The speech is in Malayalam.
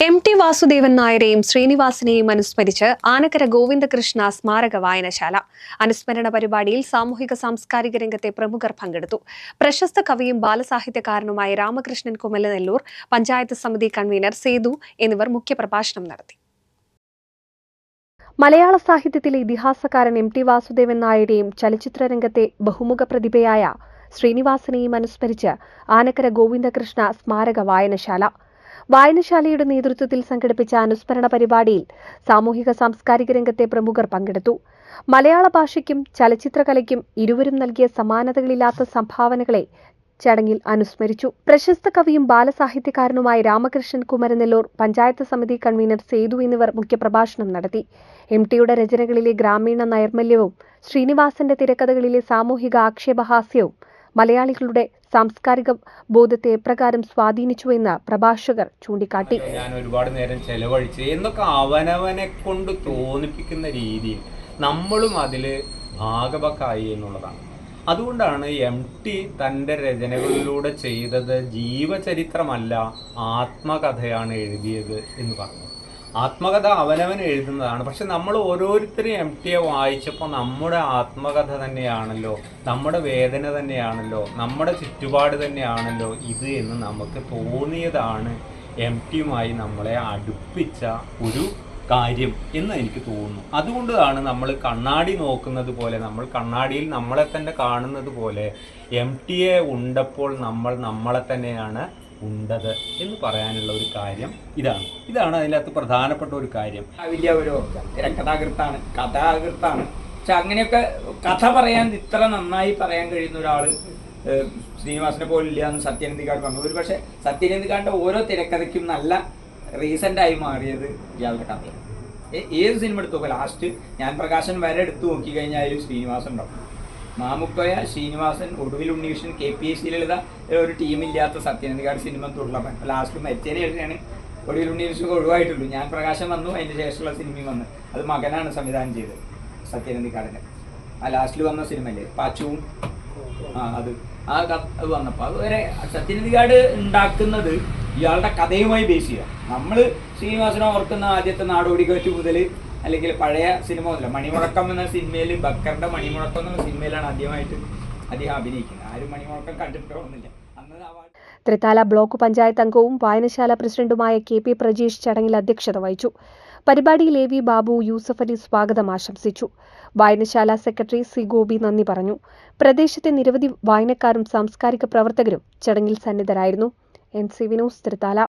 എം ടി വാസുദേവൻ നായരെയും ശ്രീനിവാസിനെയും അനുസ്മരിച്ച് ആനക്കര ഗോവിന്ദകൃഷ്ണ സ്മാരക വായനശാല. അനുസ്മരണ പരിപാടിയിൽ സാമൂഹിക സാംസ്കാരിക രംഗത്തെ പ്രമുഖർ പങ്കെടുത്തു. പ്രശസ്ത കവിയും ബാലസാഹിത്യകാരനുമായ രാമകൃഷ്ണൻ കുമലനെല്ലൂർ പഞ്ചായത്ത് സമിതി കൺവീനർ സേതു എന്നിവർ മുഖ്യപ്രഭാഷണം നടത്തി. മലയാള സാഹിത്യത്തിലെ ഇതിഹാസകാരൻ എം ടി വാസുദേവൻ നായരെയും ചലച്ചിത്രരംഗത്തെ ബഹുമുഖ പ്രതിഭയായ ശ്രീനിവാസനെയും അനുസ്മരിച്ച് ആനക്കര ഗോവിന്ദകൃഷ്ണ സ്മാരക വായനശാല. വായനശാലയുടെ നേതൃത്വത്തിൽ സംഘടിപ്പിച്ച അനുസ്മരണ പരിപാടിയിൽ സാമൂഹിക സാംസ്കാരിക രംഗത്തെ പ്രമുഖർ പങ്കെടുത്തു. മലയാള ഭാഷയ്ക്കും ചലച്ചിത്രകലയ്ക്കും ഇരുവരും നൽകിയ സമാനതകളില്ലാത്ത സംഭാവനകളെ ചടങ്ങിൽ അനുസ്മരിച്ചു. പ്രശസ്ത കവിയും ബാലസാഹിത്യകാരനുമായ രാമകൃഷ്ണൻ കുമരനെല്ലൂർ പഞ്ചായത്ത് സമിതി കൺവീനർ സേതു എന്നിവർ മുഖ്യപ്രഭാഷണം നടത്തി. എം ടിയുടെ രചനകളിലെ ഗ്രാമീണ നൈർമല്യവും ശ്രീനിവാസന്റെ തിരക്കഥകളിലെ സാമൂഹിക ആക്ഷേപഹാസ്യവും മലയാളികളുടെ സാംസ്കാരിക ബോധത്തെ എപ്രകാരം സ്വാധീനിച്ചു എന്ന് പ്രഭാഷകർ ചൂണ്ടിക്കാട്ടി. ഞാൻ ഒരുപാട് നേരം ചെലവഴിച്ച് എന്നൊക്കെ അവനവനെ കൊണ്ട് തോന്നിപ്പിക്കുന്ന രീതിയിൽ നമ്മളും അതിൽ ഭാഗവക്കായി എന്നുള്ളതാണ്. അതുകൊണ്ടാണ് എം ടി തന്റെ രചനകളിലൂടെ ചെയ്തത് ജീവചരിത്രമല്ല ആത്മകഥയാണ് എഴുതിയത് എന്ന് പറഞ്ഞു ആത്മകഥ അവനവൻ എഴുതുന്നതാണ്. പക്ഷെ നമ്മൾ ഓരോരുത്തരും എം ടി എ വായിച്ചപ്പോൾ നമ്മുടെ ആത്മകഥ തന്നെയാണല്ലോ നമ്മുടെ വേദന തന്നെയാണല്ലോ നമ്മുടെ ചുറ്റുപാട് തന്നെയാണല്ലോ ഇത് എന്ന് നമുക്ക് തോന്നിയതാണ് എം ടിയുമായി നമ്മളെ അടുപ്പിച്ച ഒരു കാര്യം എന്ന് എനിക്ക് തോന്നുന്നു. അതുകൊണ്ടാണ് നമ്മൾ കണ്ണാടി നോക്കുന്നത് പോലെ നമ്മൾ കണ്ണാടിയിൽ നമ്മളെ തന്നെ കാണുന്നത് പോലെ എം ടി എ ഉണ്ടപ്പോൾ നമ്മൾ നമ്മളെ തന്നെയാണ് ഉണ്ടത് എന്ന് പറയാനുള്ള ഒരു കാര്യം ഇതാണ്. ഇതാണ് അതിനകത്ത് പ്രധാനപ്പെട്ട ഒരു കാര്യം. വലിയ ഒരു തിരക്കഥാകൃത്താണ് കഥാകൃത്താണ് പക്ഷെ അങ്ങനെയൊക്കെ കഥ പറയാൻ ഇത്ര നന്നായി പറയാൻ കഴിയുന്ന ഒരാൾ ശ്രീനിവാസിനെ പോലില്ല എന്ന് സത്യനന്ദിക്കാട് പറഞ്ഞു. ഒരു പക്ഷേ സത്യനന്ദിക്കാടിന്റെ ഓരോ തിരക്കഥയ്ക്കും നല്ല റീസെന്റായി മാറിയത് ഇയാളുടെ കഥയാണ്. ഏത് സിനിമ എടുത്തു നോക്കുക? ലാസ്റ്റ് ഞാൻ പ്രകാശൻ വരെ എടുത്തു നോക്കി കഴിഞ്ഞാലും ശ്രീനിവാസൻ ഉണ്ടാവും. Mamukkoya Sreenivasan Oduvil Unnikrishnan K P S C Lalitha ഒരു ടീമില്ലാത്ത സത്യനന്ദിക്കാട് സിനിമ തുടർന്നപ്പം ലാസ്റ്റ് മരിച്ചതിനാണ് ഒടുവിൽ ഉണ്ണികൃഷ്ണൻ ഒഴിവായിട്ടുള്ളൂ. ഞാൻ പ്രകാശം വന്നു അതിന് ശേഷമുള്ള സിനിമയും വന്നു. അത് മകനാണ് സംവിധാനം ചെയ്തത് സത്യനന്ദിക്കാടിന്റെ ആ ലാസ്റ്റിൽ വന്ന സിനിമയില്ലേ പാച്ചുവും. ആ അത്. ആ അത് വന്നപ്പോൾ അതുവരെ സത്യനന്ദിക്കാട് ഉണ്ടാക്കുന്നത്? ഇയാളുടെ കഥയുമായി ബേസ് ചെയ്യുക നമ്മൾ ശ്രീനിവാസനെ ഓർക്കുന്ന ആദ്യത്തെ നാടോടി കാറ്റ് മുതൽ അല്ലെങ്കിൽ പഴയ സിനിമ ഒന്നുമില്ല. മണിമുഴക്കം എന്ന സിനിമയിൽ ബക്കറിന്റെ മണിമുഴക്കം എന്ന സിനിമയിലാണ് ആദ്യമായിട്ട് അദ്ദേഹം അഭിനയിക്കുന്നത്. ആരും മണിമുഴക്കം കണ്ടിട്ടൊന്നുമില്ല തൃത്താല ബ്ലോക്ക് പഞ്ചായത്ത് അംഗവും വായനശാല പ്രസിഡന്റുമായ കെ പി പ്രജീഷ് ചടങ്ങിൽ അധ്യക്ഷത വഹിച്ചു. പരിപാടിയിൽ എ വി ബാബു യൂസഫ് അലി സ്വാഗതം ആശംസിച്ചു. വായനശാല സെക്രട്ടറി സി ഗോപി നന്ദി പറഞ്ഞു. പ്രദേശത്തെ നിരവധി വായനക്കാരും സാംസ്കാരിക പ്രവർത്തകരും ചടങ്ങിൽ സന്നിധരായിരുന്നു. N C Vinos Thrithala